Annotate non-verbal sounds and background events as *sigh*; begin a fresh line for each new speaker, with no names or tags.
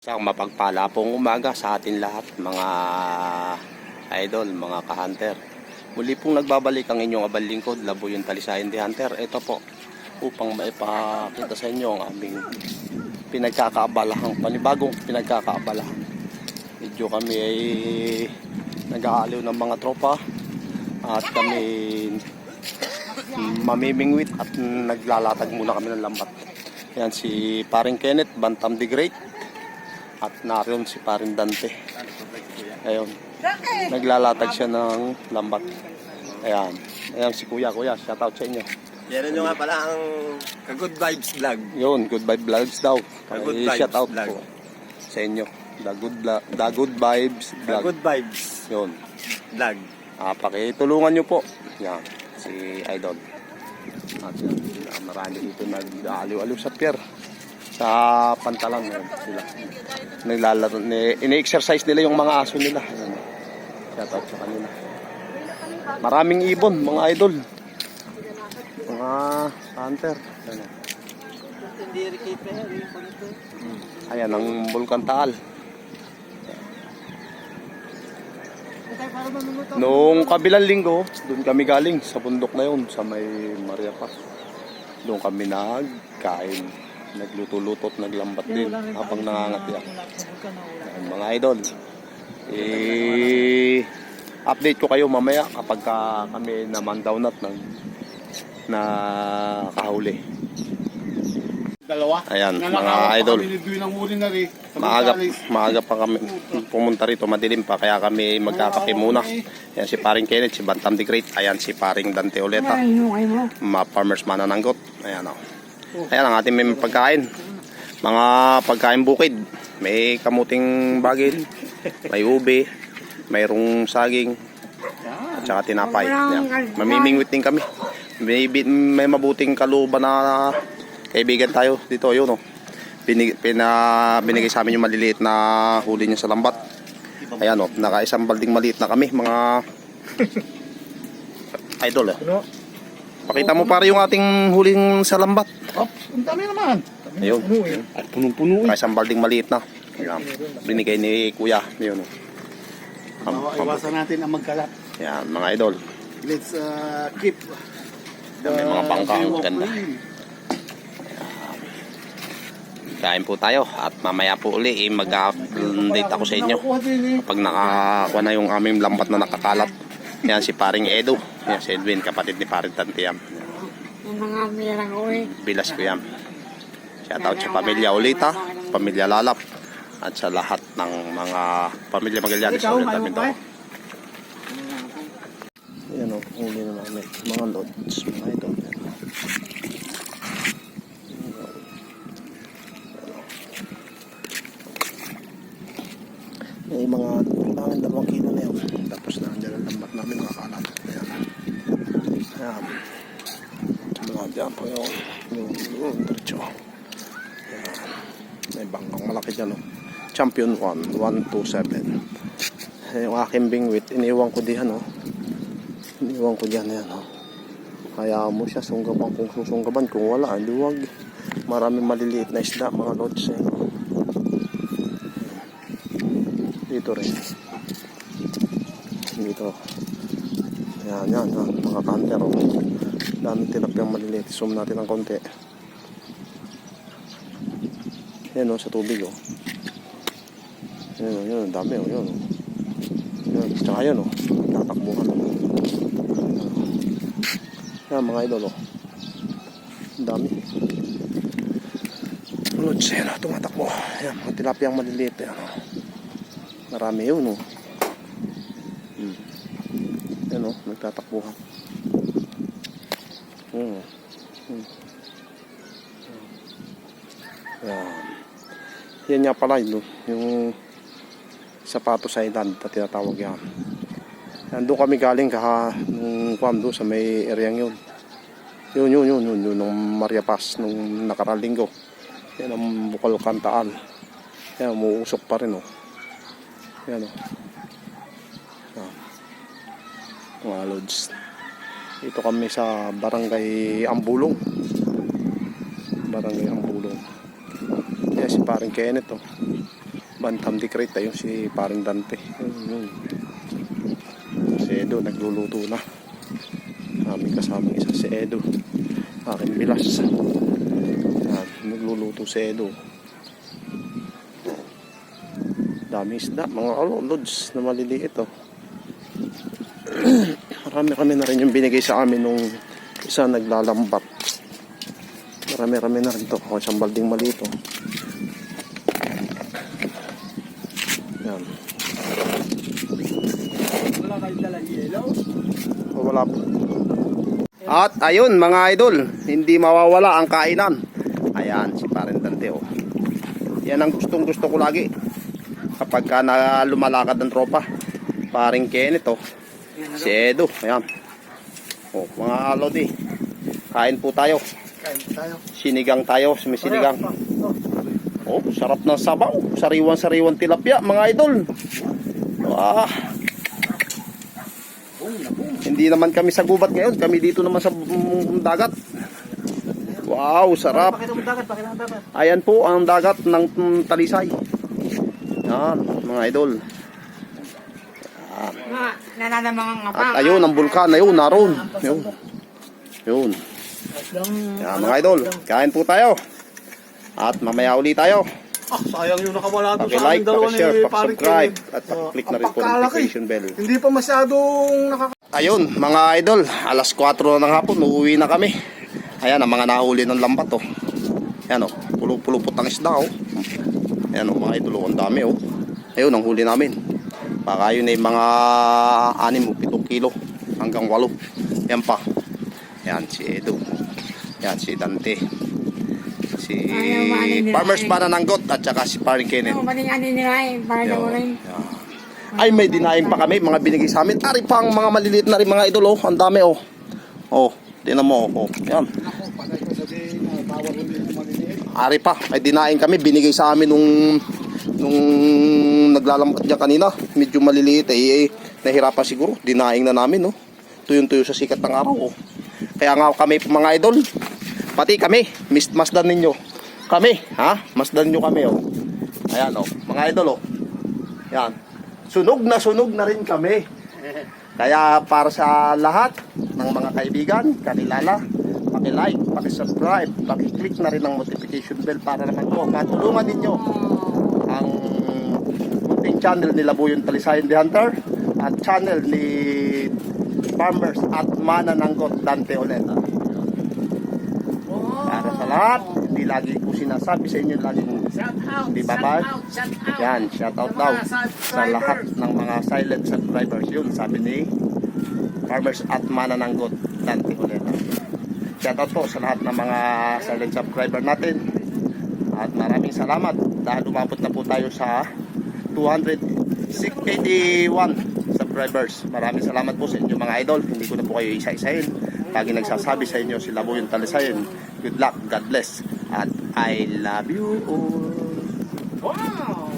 Isang mapagpala pong umaga sa atin lahat, mga idol, mga ka-hunter. Muli pong nagbabalik ang inyong abal lingkod, Labo yung Talisayan di Hunter. Ito po, upang maipakita sa inyo ang aming pinagkakaabalahang, panibagong pinagkakaabalahang. Medyo kami ay nag-aaliw ng mga tropa at kami mamimingwit at naglalatag muna kami ng lambat. Yan si paring Kenneth, Bantam the Great. At naroon si paring Dante. Ayun. Naglalatag siya ng lambat. Ayan. Ayan si Kuya. Kuya, shout out sa inyo.
Yan nyo nga pala ang Ka-Good Vibes Vlog.
Yun, good vibe vlogs daw.
Good
Ay,
vibes
shout out
vlog.
po sa inyo. The good, the good vibes vlog.
Ka-Good Vibes
Yun.
Vlog.
Ah, pakitulungan nyo po. Yan, si Idol. At yan, marami dito nag-aliw-aliw sa pier. Sa pantalan yan sila. Naglalaro, ni, ini-exercise nila yung mga aso nila. Shout out sa kanila. Maraming ibon, mga idol. Mga hunter. Yan. Ayan, ang Bulkan Taal. Noong kabilang linggo, doon kami galing sa bundok na yun, sa may Maria Paz. Doon kami nagkain, nagluto-luto at naglambat din habang nangangatiyak. Ayan, mga idol, eh, update ko kayo mamaya kapag ka kami naman down at nag, na kahuli.
Dalawa.
Ayan, mga idol.
Ng
Maaga, maaga pa kami pumunta rito, madilim pa, kaya kami magkakape muna. Ayan si paring Kenneth, si Bantam the Great, ayan si paring Dante Oleta, mga farmers manananggot. Ayan o. Ayan ang ating may pagkain. Mga pagkain bukid. May kamuting bagil, may ube, mayroong saging, at saka tinapay. Ayan. Mamimingwit din kami. May, may mabuting kaluban na kaibigan tayo dito. Yun o. Binig, pina, binigay sa amin yung maliliit na huli niya sa lambat. Ayan o. Naka-isang balding maliit na kami. Mga *laughs* idol eh. Pakita mo pare yung ating huling sa lambat.
Oh, ang dami naman.
Ayun.
At punong-puno eh.
Naka-isang balding maliit na. Ayan. Binigay ni kuya. Yun o. Am-
Nawa- Iwasan natin ang magkalat.
Ayan mga idol.
Let's uh, keep
May mga bangka, ang
view of
ganda. Kain po tayo at mamaya po uli eh, mag-update ako sa inyo.
Eh.
Pag nakakuha na yung aming lambat na nakakalat. Yan si paring Edo. Yan si Edwin, kapatid ni paring Tante Yam.
Yung mga mirang uwi.
Bilas ko yan. Shout out sa pamilya Ulita, pamilya Lalap, at sa lahat ng mga pamilya Magallanes sa ulit namin daw. Yan o, huli na namin. Mga lods, mga ito. May mga langit dalawang kilo na yun. Tapos na andyan ang lambat namin nakakalat. Ayan. Ayan. Dyan po yung yung yung diretso. Ayan. May bangkang malaki dyan. Oh. Champion 1, 127. Eh, yung aking bingwit, iniwan ko diyan. Oh. Iniwan ko diyan. Ayan. Oh. Kaya mo siya sunggaban kung susunggaban. Kung wala, hindi wag. Maraming maliliit na isda, mga lods. Eh. oh. Dito rin. Dito. Yan, yan, yan. Mga kanter. Oh. Dami tilapiyang maliliit. Zoom natin ng konti. Yan oh, sa tubig oh. Yan oh, yan. Ang dami oh. Yan oh. Yan. Tsaka yan oh. Tatakbuhan oh. Yan mga idol oh. Ang dami. Lods, yan oh. Tumatakbo. Yan, mga tilapiyang maliliit. Yan oh. Marami yun, oh. Hmm. Oh. Nagtatakbuhan. Hmm. Hmm. Yan. Yan nga pala, yun, yung sapatos sa island na tinatawag yan. Doon kami galing kaha nung kwam doon sa may area yun. Yun, yun, yun, yun, yun, nung Maria Paz, nung nakarang linggo. Yan ang bukal kantaan. Yan, umuusok pa rin, oh. Yan o. Yan. Mga lods. Dito kami sa barangay Ambulong. Barangay Ambulong. Yan si paring Kenneth o. Bantam di Crate, ayun si paring Dante. Si Edo, nagluluto na. Aming kasamang isa si Edo. Aking bilas. Nagluluto si Edo. Dami isda, mga alo, loads na maliliit oh. *clears throat* Marami kami na rin yung binigay sa amin nung isa naglalambat. Marami-rami na rin to. Ako isang balding maliit oh. Yan. Oh, wala po. At ayun mga idol, hindi mawawala ang kainan. Ayan, si Paren Dante oh. Yan ang gustong gusto ko lagi. Kapag ka na lumalakad ng tropa. Paring Kenneth oh. Si Edo, ayan. Oh, mga lodi. Kain po tayo.
Kain tayo.
Sinigang tayo, may sinigang. Oh, sarap ng sabaw. Sariwan-sariwan tilapia, mga idol. Ah. Hindi naman kami sa gubat ngayon. Kami dito naman sa mm, dagat. Wow, sarap. Ayan po ang dagat ng mm, Talisay. Yan, mga idol.
Nga, nananamang nga pa.
At ayun, ang bulkan. Ayun, naroon. Yun. Yun. Yan, mga idol. Kain po tayo. At mamaya uli tayo.
Ah, sayang yung nakawala doon sa aming dalawa ni Paring Kenneth.
at paki-click
Ah,
na rin po notification bell.
Hindi pa masyadong nakaka...
Ayun, mga idol, alas 4 na ng hapon, uuwi na kami. Ayan, ang mga nahuli ng lambat, oh. Ayan, oh, pulo-pulupot ang isda, oh. Ayan, oh, mga idol, oh, ang dami, oh. Ayun, ang huli namin. Baka yun ay mga 6 o 7 kilo hanggang 8. Yan pa. Ayan, si Edo. Ayan, si Dante. Si Farmers. Banananggot at saka si Paring Kenneth.
Eh.
Ay, may dinaing pa kami, mga binigay sa amin. Ari pa ang mga maliliit na rin mga idol, oh. Ang dami, oh. Oh, tinan mo, oh. Yan. Ari pa, may dinaing kami, binigay sa amin nung nung naglalambat niya kanina. Medyo maliliit, eh, eh nahirapan siguro. Dinaing na namin, oh. Tuyong-tuyo sa sikat ng araw, oh. Kaya nga kami mga idol, pati kami, masdan ninyo. Kami, ha? Masdan nyo kami, oh. Ayan, oh. Mga idol, oh. Yan. Sunog na sunog na rin kami. Kaya para sa lahat ng mga kaibigan, kanilala, paki-like, paki-subscribe, paki-click na rin ang notification bell para naman po matulungan ninyo munting channel ni Labuyon Talisayan the Hunter at channel ni Farmers at Manananggot Dante Oleta. Para sa lahat, hindi lagi ko sinasabi sa inyo lagi
Shout out,
Di ba,
shout
Bar?
out, shout out.
yan, shout out daw sa lahat ng mga silent subscribers yun, sabi ni Farmers at Manananggot Dante Oleta. Shout out po sa lahat ng mga silent subscriber natin. At maraming salamat dahil umabot na po tayo sa 281 subscribers. Maraming salamat po sa inyo mga idol. Hindi ko na po kayo isa-isahin. Lagi nagsasabi sa inyo si Laboy yung Talisayan. Good luck, God bless. At I love you all.
Wow!